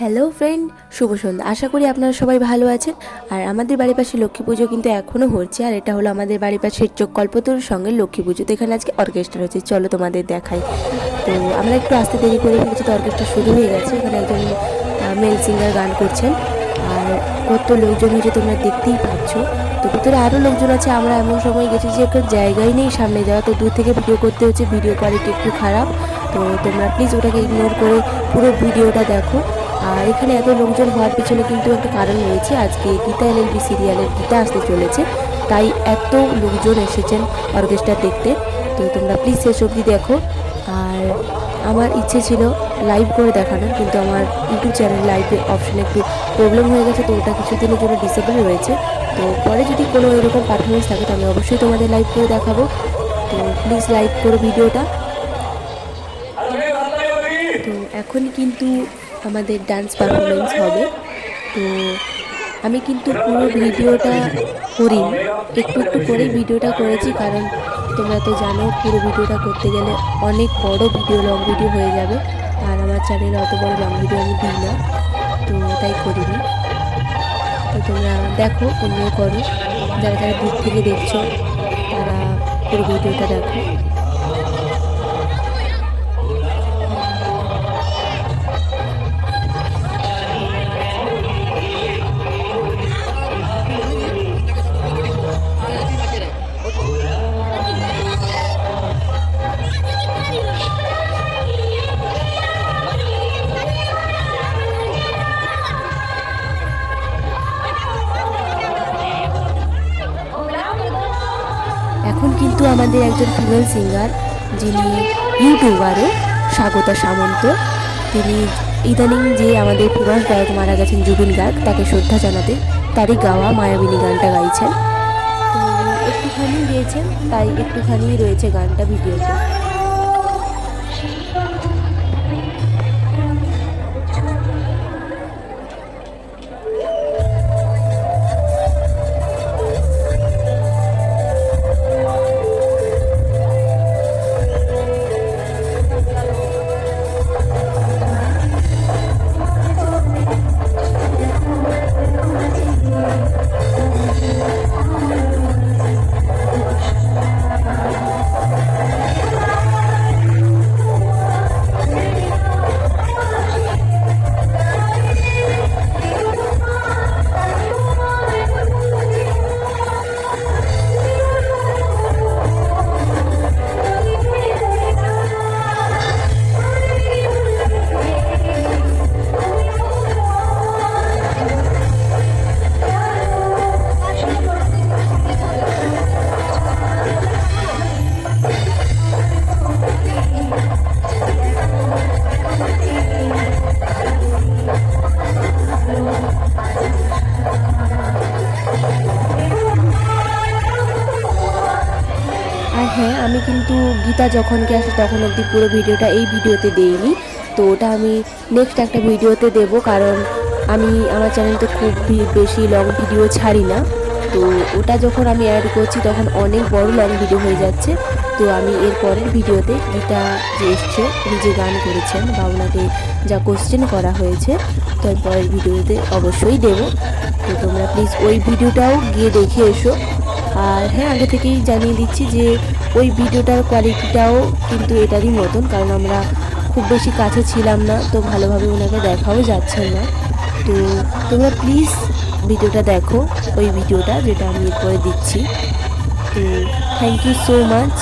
Hello friend শুভ সন্ধ্যা। আশা করি আপনারা সবাই ভালো আছেন। আর আমাদের বাড়ির পাশে লক্ষ্মী পুজো কিন্তু এখনও হচ্ছে। আর এটা হলো আমাদের বাড়ির পাশে চোখ কল্পতরুর সঙ্গে লক্ষ্মী পুজো। তো এখানে আজকে অর্কেস্ট্রা হচ্ছে চলো তোমাদের দেখাই। তো আমরা একটু আসতে দেরি করে ফেলেছি তো অর্কেস্ট্রা শুরু হয়ে গেছে। এখানে একজন মেল সিঙ্গার গান করছেন। আর কত লোকজন হয়েছে তোমরা দেখতেই পাচ্ছ। তো ভিতরে আরও লোকজন আছে। আমরা এমন সময় গেছি যে একটা জায়গায় নেই সামনে যাওয়া। তো দূর থেকে ভিডিও করতে হচ্ছে। ভিডিও কোয়ালিটি একটু খারাপ। তো তোমরা প্লিজ ওটাকে ইগনোর করে পুরো ভিডিওটা দেখো। আর এখানে এত লোকজন হওয়ার পিছনে কিন্তু একটা কারণ রয়েছে। আজকে গীতা এল এলএলবি সিরিয়ালের গীতা আসতে চলেছে, তাই এত লোকজন এসেছেন অর্কেস্ট্রা দেখতে। তো তোমরা প্লিজ শেষ অবধি দেখো। আর আমার ইচ্ছে ছিল লাইভ করে দেখানোর, কিন্তু আমার ইউটিউব চ্যানেল লাইভে অপশানে একটু প্রবলেম হয়ে গেছে, তো ওটা কিছুদিনের জন্য ডিসেবল রয়েছে। তো পরে যদি কোনো এরকম পারফরমেন্স থাকে তো আমি অবশ্যই তোমাদের লাইভ করে দেখাবো। তো প্লিজ লাইক করো ভিডিওটা। তো এখন কিন্তু আমাদের ডান্স পারফরমেন্স হবে। তো আমি কিন্তু পুরো ভিডিওটা করিনি। একটু একটু করে ভিডিওটা করেছি, কারণ তোমরা তো জানো, পুরো ভিডিওটা করতে গেলে অনেক বড় ভিডিও লং ভিডিও হয়ে যাবে। আর আমার চ্যানেলে অত বড় লং ভিডিও আমি দিই না। তো তাই করিনি। তো তোমরা দেখো অন্য করো। যারা যারা দূর থেকে দেখছ, তারা পুরো ভিডিওটা দেখো। এখন কিন্তু আমাদের একজন ফিমেল সিঙ্গার যিনি ইউটিউবারও স্বাগতা সামন্ত। তিনি ইদানিং যে আমাদের প্রবাস গায়ক মারা গেছেন জুবিন গার্গ, তাকে শ্রদ্ধা জানাতে তারই গাওয়া মায়াবিনী গানটা গাইছেন। তো একটুখানি গিয়েছেন, তাই একটুখানি রয়েছে গানটা ভিডিওতে। হ্যাঁ আমি কিন্তু গীতা যখনকে আসে তখন অবধি পুরো ভিডিওটা এই ভিডিওতে দেইনি। তো ওটা আমি নেক্সট একটা ভিডিওতে দেব কারণ আমি, আমার চ্যানেলতে খুব বেশি লং ভিডিও ছাড়ি না। তো ওটা যখন আমি অ্যাড করছি তখন অনেক বড় লং ভিডিও হয়ে যাচ্ছে। তো আমি এর পরের ভিডিওতে গীতা যে এসছে, উনি যে গান করেছেন বা ওনাকে যা কোশ্চেন করা হয়েছে, তো পরের ভিডিওতে অবশ্যই দেবো। তো তোমরা প্লিজ ওই ভিডিওটাও গিয়ে দেখে এসো। আর হ্যাঁ আগে থেকেই জানিয়ে দিচ্ছি যে ওই ভিডিওটার কোয়ালিটিটাও কিন্তু এটারই মতন, কারণ আমরা খুব বেশি কাছে ছিলাম না, তো ভালোভাবে ওনাকে দেখাও যাচ্ছে না। তো তোমরা প্লিজ ভিডিওটা দেখো, ওই ভিডিওটা যেটা আমি এরপরে দিচ্ছি। তো থ্যাংক ইউ সো মাচ